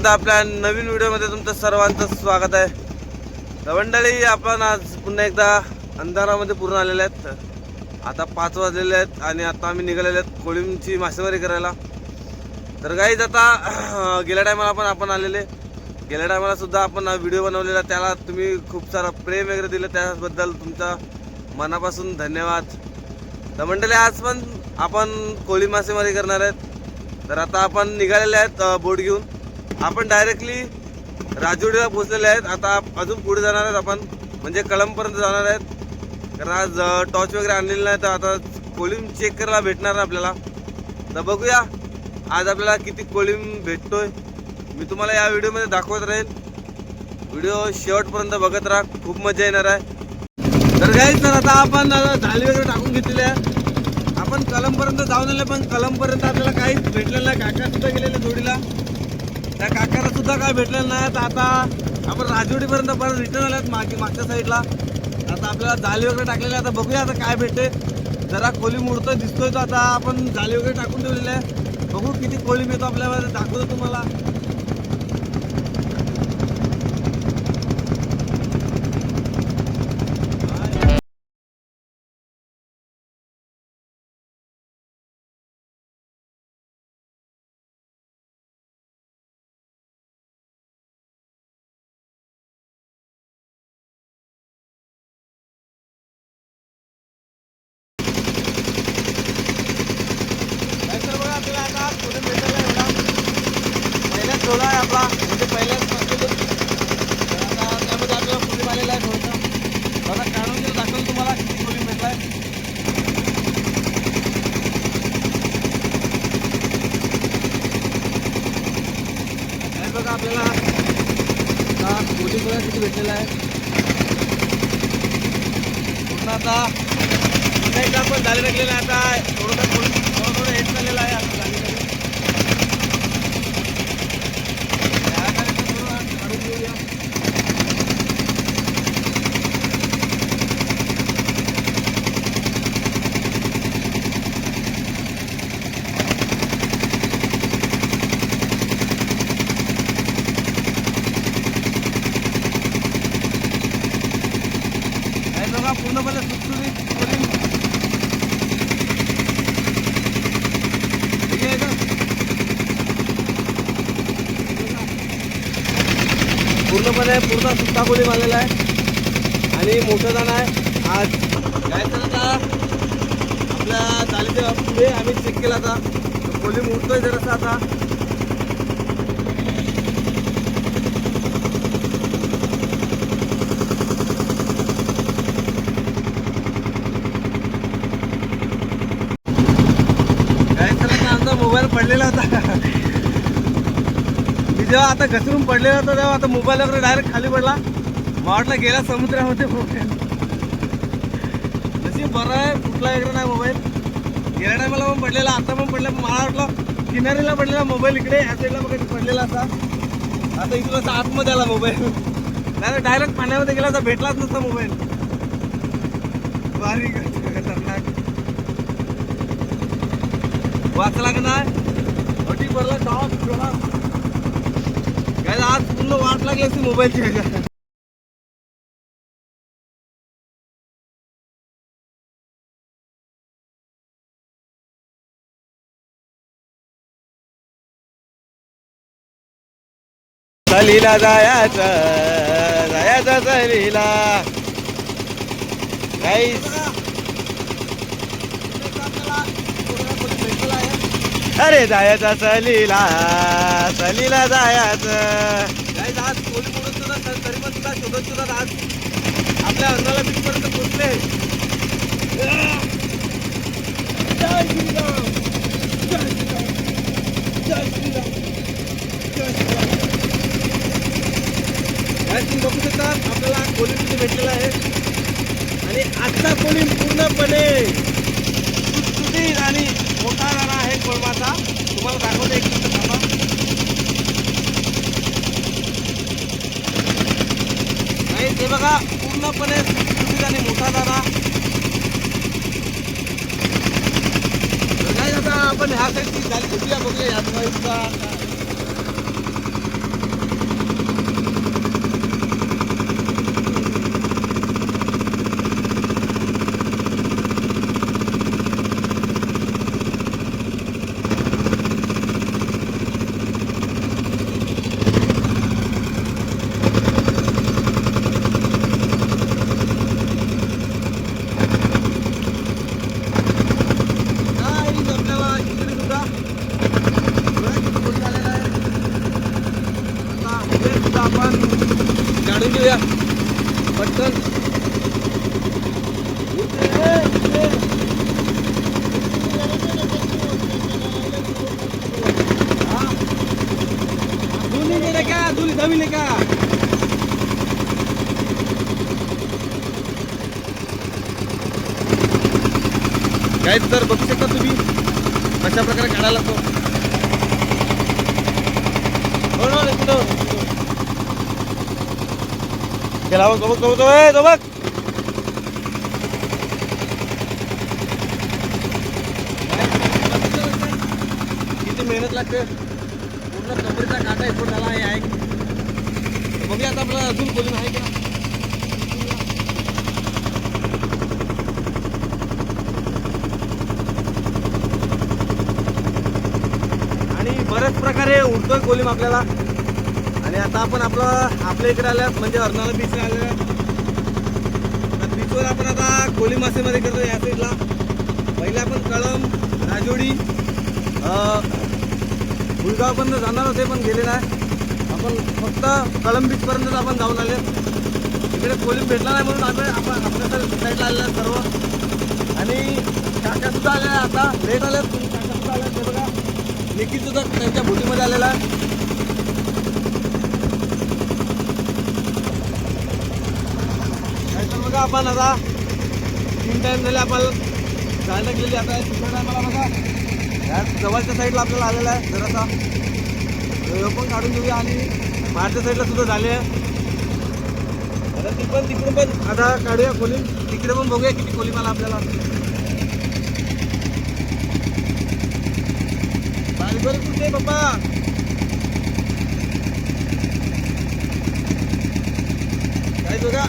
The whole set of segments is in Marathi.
आता आपल्या नवीन व्हिडिओमध्ये तुमचं सर्वांचं स्वागत आहे. दवंडळी मंडळी आपण आज पुन्हा एकदा अंधारामध्ये पूर्ण आलेले आहेत. आता पाच वाजलेले आहेत आणि आता आम्ही निघालेले आहेत कोळींची मासेमारी करायला. तर काहीच आता गेल्या टायमाला पण आपण आलेले. गेल्या टायमाला सुद्धा आपण व्हिडिओ बनवलेला. त्याला तुम्ही खूप सारा प्रेम वगैरे दिलं. त्याबद्दल तुमचा मनापासून धन्यवाद. तर मंडळी आज पण आपण कोळी मासेमारी करणार आहेत. तर आता आपण निघालेले आहेत बोट घेऊन. आपण डायरेक्टली राजोडीला पोहोचलेले आहेत. आता अजून पुढे जाणार आहेत आपण. म्हणजे कळंबपर्यंत जाणार आहेत. कारण आज टॉर्च वगैरे आणलेली नाही तर आता कोलिम चेक करायला भेटणार ना आपल्याला. तर बघूया आज आपल्याला किती कोलिम भेटतोय. मी तुम्हाला या व्हिडिओमध्ये दाखवत राहील. व्हिडिओ शेवटपर्यंत बघत राहा. खूप मजा येणार आहे. तर काय तर आता आपण झाली वगैरे टाकून घेतलेली आहे. आपण कलमपर्यंत जाऊन आले पण कलमपर्यंत आपल्याला काहीच भेटलेलं नाही. काका सुद्धा गेलेले जोडीला. त्या काकाला सुद्धा काय भेटलेलं नाही. तर आता आपण राजवडीपर्यंत परत रिटर्न आल्यात मागे मागच्या साईडला आता आपल्याला जाळी वगैरे टाकलेली आहे. आता बघूया आता काय भेटते. जरा कोळी मुडतोय दिसतोय तो आता. आपण जाळी वगैरे टाकून ठेवलेली आहे. बघू किती कोळी मिळतो आपल्याला. दाखवतो तुम्हाला नाहीतर बघा आपल्याला आता कोणी भेटायला एवढा पहिल्याच झोला आहे आपला म्हणजे पहिल्याच पासून तर आता त्यामध्ये आपल्याला कोणी आलेला आहे थोडंसं बघा काढून जर दाखवलं तुम्हाला किती कोणी भेटलाय काय बघा आपल्याला आता कोणी बघा किती भेटलेला आहे. पूर्ण आता पुन्हा एकदा आपण झाले लागलेला आहे. आता थोडंसं थोडं थोडं थोडं हेट झालेलं आहे. आता झालेलं आहे. या गाडीचं थोडं काढून घेऊया. हे बघा पूर्णपणे सुटसुटीत कोलिंग. ठीक आहे का? पूर्णपणे पूर्ण सुट्टा कोलिंग आलेला आहे आणि आहे. आज काय आता? आपल्या चालीच्या पुढे आम्ही चेक केला आता. कोलिंग उठतोय जरासा आता. काय आता? आमचा मोबाईल पडलेला होता. मी जेव्हा आता घसरून पडलेला होता तेव्हा आता मोबाईल वगैरे डायरेक्ट खाली पडला. मला वाटलं गेला समुद्रामध्ये मोबाईल. बरं आहे कुठला इकडे नाही मोबाईल गेल्या टायमाला पण पडलेला आता पण पडला मला वाटलं किनारीला पडलेला मोबाईल इकडे ह्या साईडला बघा पडलेला असा. आता इथून असा आतमध्ये आला मोबाईल नाही डायरेक्ट पाण्यामध्ये गेला तर भेटलाच नसता मोबाईल भारी खतरनाक. वाचला का नाही? अटी पडला टॉप काय आज पूर्ण वाट लागली असती मोबाईलची सहलीला जायचं जायचं सहलीला काही अरे जायचा सहलीला सहलीला जायचं. तरी पण सुद्धा शोधत शोधत आज आपल्या अंगाला बीचपर्यंत पोचले. जय श्रीराम. जय श्रीराम. जय श्रीराम. जय श्रीराम. काय तुम्ही बघू शकता आपल्याला कोलिम तिथे भेटलेला आहे. आणि आजचा कोलिम पूर्णपणे सुटसुटीत आणि मोठा झाला आहे कोलमाचा तुम्हाला दाखवतो एक मिनिट थांबा. नाही ते बघा पूर्णपणे सुटसुटीत आणि मोठा दाना आता आपण ह्या साईडची झाली कुठली बघूया ह्या साईडचा निघे गेले का धुनी नाही का काय तर बघू शकता तुम्ही कशा प्रकारे काढायला तो. हो, हो ना, गेला बघ बघ बघ बघ. किती मेहनत लागते. पूर्ण कपडेचा काटा आहे पूर्ण हे आहे. बघूया आता आपला अजून बोलून आहे का आणि बऱ्याच प्रकारे उडतोय कोलीम आपल्याला आणि आता आपण आपलं आपल्या इकडे आल्यात म्हणजे अर्नाला बीच आल्या तर बीचवर आपण आता कोली मासेमध्ये करतो या साईडला पहिले आपण कळम राजोडी गुलगाव पण जाणार होते पण गेले नाही आपण फक्त कळंबीचपर्यंतच आपण जाऊन आले इकडे पोलीस भेटला नाही म्हणून आपण आपण आपल्या साईडला आलेला आहे सर्व. आणि काका सुद्धा आले आहे आता. लेट आले काका सुद्धा आले ते बघा. निखिल सुद्धा त्यांच्या भोटीमध्ये आलेला आहे. बघा आपण आता. तीन टाइम झाले आपण जायला टाकलेली आता तिसऱ्या टायमाला बघा. या जवळच्या साईडला आपल्याला आलेला आहे. जरासा हे पण काढून घेऊया आणि बाहेरच्या साईडला सुद्धा झाले आहे. आता ती पण तिकडून पण आता काढूया खोली तिकडे पण बघूया किती खोली मला आपल्याला बारीक कुठे बाप्पा काय बघा.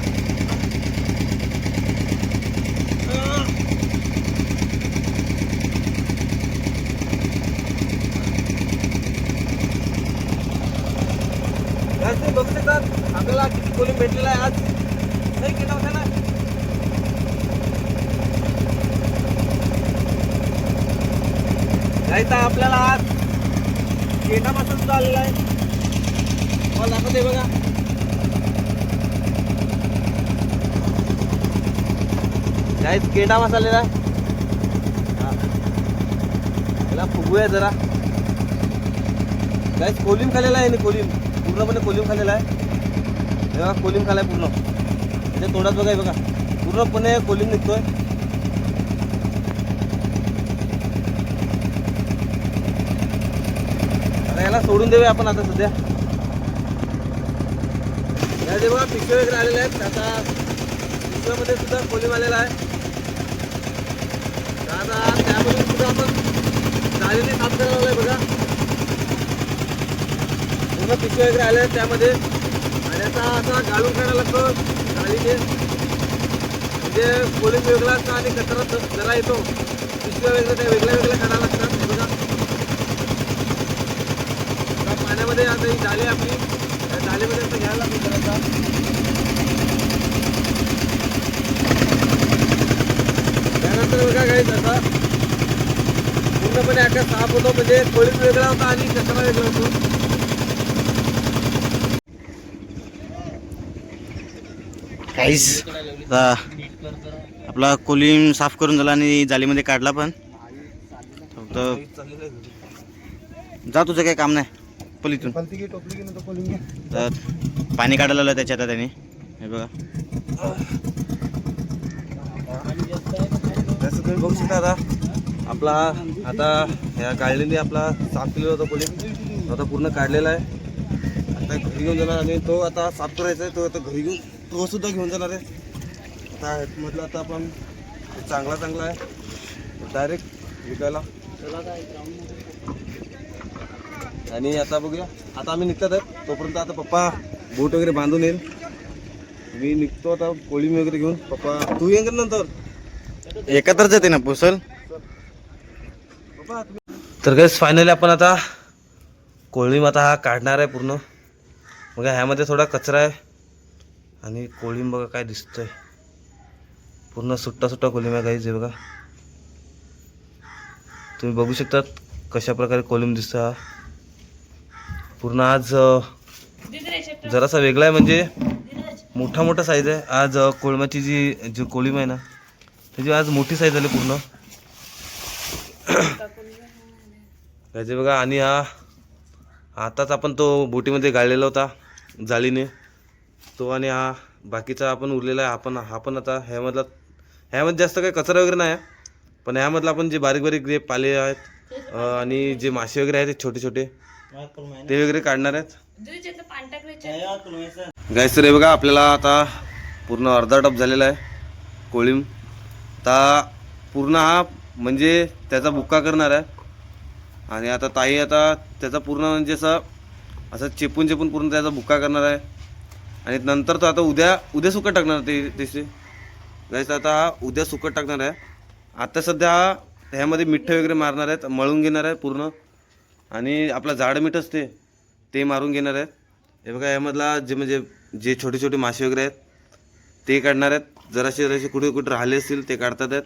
ते बघू आपल्याला किती कोणी भेटलेला आहे आज. नाही केलं होतं ना. नाही तर आपल्याला आज केटा मासा सुद्धा आलेला आहे. मला दाखवते बघा. काहीच केटा मासा आलेला आहे. त्याला फुगूया जरा. काहीच कोलिम खाल्लेला आहे ना कोलिम पूर्णपणे कोलिम खाल्लेला आहे. हे बघा कोलिम खाल्लाय पूर्ण. ते तोंडात बघा बघा. पूर्णपणे कोलिम निघतोय. आता याला सोडून देऊया आपण आता सध्या. या जे बघा वगैरे आलेले आहेत. आता पिशव्यामध्ये सुद्धा कोलिम आलेला आहे. आता त्यामध्ये सुद्धा आपण जाळीने साफ करायला लागलाय बघा. असं पिशवे वगैरे आले त्यामध्ये. आणि आता असा घालून काढायला लागतो. जाळीने म्हणजे पोलीस वेगळा असतो आणि कचरा जरा येतो. पिशव्या वगैरे त्या वेगळ्या वेगळ्या काढायला लागतात. बघा. पाण्यामध्ये आता ही जाळी आपली. त्या जाळीमध्ये आता घ्यायला लागली जरासा त्यानंतर बघा घ्यायचं आता. पूर्णपणे आकाश साफ होतो. म्हणजे पोलीस वेगळा होता आणि कचरा वेगळा होतो. काहीच आता आपला कोलिम साफ करून झाला आणि जालीमध्ये काढला पण. फक्त जा तुझं काही काम नाही पलीतून. तर पाणी काढायला लावलं त्याच्या आता त्याने. हे बघा. जसं तुम्ही बघू शकता आता आपला आता ह्या गाडीने आपला साफ केलेला होता कोलिम आता पूर्ण काढलेला आहे. आता घरी घेऊन जाणार आणि तो आता साफ करायचा आहे तो आता घरी घेऊन तो सुद्धा घेऊन जाणार आहे. आता म्हटलं आता आपण चांगला चांगला आहे. डायरेक्ट विकायला. आणि आता बघूया. आता आम्ही निघतात आहे तोपर्यंत आता पप्पा बोट वगैरे बांधून येईल. मी निघतो आता कोळी वगैरे घेऊन. पप्पा तू येईन का नंतर. एकत्रच येते ना पुसल तर गैस फायनली आपण आता कोळी आता हा काढणार आहे पूर्ण. बघा ह्यामध्ये थोडा कचरा आहे. आणि कोळीम बघा काय दिसतंय? पूर्ण सुट्टा सुट्टा कोलिम आहे काहीच बघा. तुम्ही बघू शकतात कशा प्रकारे कोलिम दिसतं हा. पूर्ण आज जरासा वेगळा आहे म्हणजे मोठा मोठा साईज आहे. आज कोळंबाची कोळमाची जी जी कोळीम आहे ना त्याची आज मोठी साईज झाली पूर्ण. त्याचे बघा आणि हा आताच आपण तो बोटीमध्ये गाळलेला होता जाळीने. तो आणि हा बाकीचा आपण उरलेला आहे आपण हा पण आता ह्यामधला ह्यामध्ये जास्त काही कचरा वगैरे नाही आहे पण ह्यामधला आपण जे बारीक बारीक जे पाले आहेत आणि जे मासे वगैरे आहेत छोटे छोटे ते वगैरे काढणार आहेत. गायस रे बघा आपल्याला आता पूर्ण अर्धा टप झालेला आहे कोळीम. आता पूर्ण हा म्हणजे त्याचा बुक्का करणार आहे. आणि आता ताई आता त्याचा पूर्ण म्हणजे असं असं चेपून चेपून पूर्ण त्याचा बुक्का करणार आहे. आणि नंतर तो आता उद्या उद्या सुकट टाकणार ते त्याचे गाईस आता हा उद्या सुकट टाकणार आहे. आता सध्या ह्यामध्ये मिठ्ठे वगैरे मारणार आहेत मळून घेणार आहे पूर्ण. आणि आपला जाड मीठ असते ते मारून घेणार आहेत. हे बघा यामधला जे म्हणजे जे छोटे छोटे मासे वगैरे आहेत ते काढणार आहेत. जराशे जराशे कुठे कुठे राहिले असतील ते काढतात आहेत.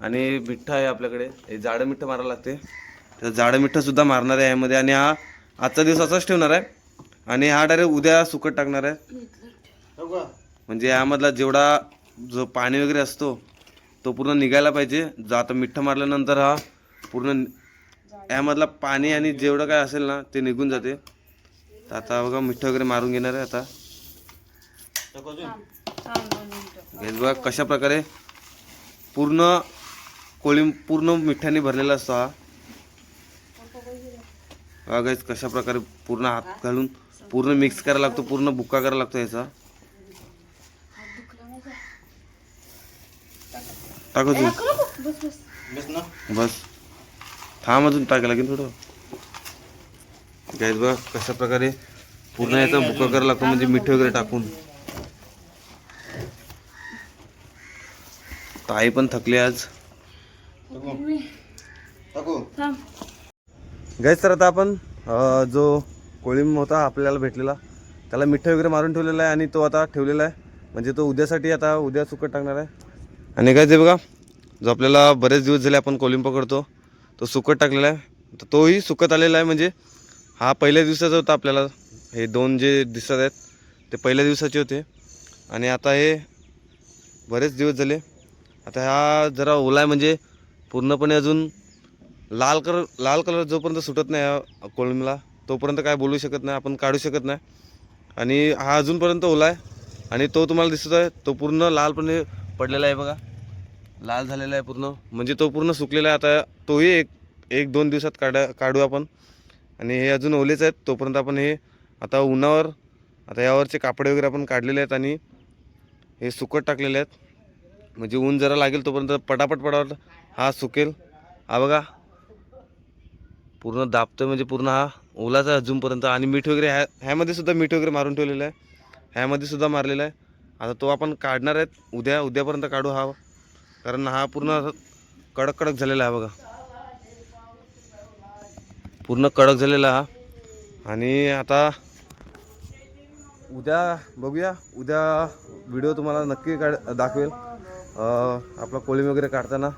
आणि मिठ्ठा आहे आपल्याकडे. हे जाडं मिठ्ठं मारावं लागते. तर जाडं मिठ्ठंसुद्धा मारणार आहे यामध्ये आणि हा आजचा दिवस असाच ठेवणार आहे. आणि हा डायरेक्ट उद्या सुकट टाकणार आहे. म्हणजे यामधला जेवढा जो पाणी वगैरे असतो तो पूर्ण निघायला पाहिजे. जो आता मिठ्ठं मारल्यानंतर हा पूर्ण यामधला पाणी आणि जेवढं काय असेल ना ते निघून जाते. तर आता बघा मिठ्ठं वगैरे मारून घेणार आहे आता. हेच बघा कशा प्रकारे पूर्ण कोळी पूर्ण मिठ्ठ्याने भरलेला असतो हा. बघा guys, कशा प्रकारे पूर्ण हात घालून. पूर्ण मिक्स करायला लागतो पूर्ण बुक्का करायला लागतो याचा. टाक अजून बस. थांब अजून टाकायला लागेल थोडं. गॅस बघा कशा प्रकारे पूर्ण याचा बुका करायला लागतो म्हणजे मिठी वगैरे टाकून. ताई पण थकली आज. गॅस तर आता आपण जो कोळिंब होता आपल्याला भेटलेला. त्याला मिठं वगैरे मारून ठेवलेला आहे आणि तो आता ठेवलेला आहे. म्हणजे तो उद्यासाठी आता उद्या सुकट टाकणार आहे. आणि काय ते बघा जो आपल्याला बरेच दिवस झाले आपण कोलिंब पकडतो तो सुकट टाकलेला आहे. तर तोही सुकत आलेला आहे. म्हणजे हा पहिल्या दिवसाचा होता आपल्याला. हे दोन जे दिसत आहेत ते पहिल्या दिवसाचे होते. आणि आता हे बरेच दिवस झाले. आता हा जरा ओला आहे. म्हणजे पूर्णपणे अजून लाल कलर लाल कलर जोपर्यंत सुटत नाही या कोळंबीला तोपर्यंत काय बोलू शकत नाही आपण काढू शकत नाही. आणि हा अजूनपर्यंत ओला आहे. आणि तो तुम्हाला दिसत आहे तो पूर्ण लालपणे पडलेला आहे बघा. लाल झालेला आहे पूर्ण. म्हणजे तो पूर्ण सुकलेला आहे. आता तोही एक एक दोन दिवसात काढा काढू आपण. आणि हे अजून ओलेच आहेत. तोपर्यंत आपण हे आता उन्हावर आता यावरचे कापडे वगैरे आपण काढलेले आहेत आणि हे सुकट टाकलेले आहेत. म्हणजे ऊन जरा लागेल तोपर्यंत पटापट पडावर हा सुकेल. हा बघा. पूर्ण दाबतोय म्हणजे पूर्ण हा ओलाचा अजूनपर्यंत. आणि मीठ वगैरे ह्या ह्यामध्ये सुद्धा मीठ वगैरे मारून ठेवलेलं आहे. ह्यामध्ये सुद्धा मारलेला आहे. आता तो आपण काढणार आहेत. उद्या उद्यापर्यंत काढू हा. कारण हा पूर्ण कडक कडक झालेला आहे बघा. पूर्ण कडक झालेला हा. आणि आता उद्या बघूया. उद्या व्हिडिओ तुम्हाला नक्की काढ दाखवेल. आपला कोळी वगैरे काढताना.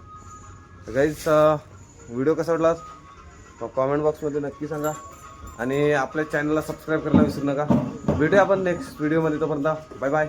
गाईज व्हिडिओ कसा वाटला? कॉमेंट बॉक्समध्ये नक्की सांगा. आणि आपल्या चॅनलला सबस्क्राईब करायला विसरू नका. भेटूया आपण नेक्स्ट व्हिडिओमध्ये तोपर्यंत बाय बाय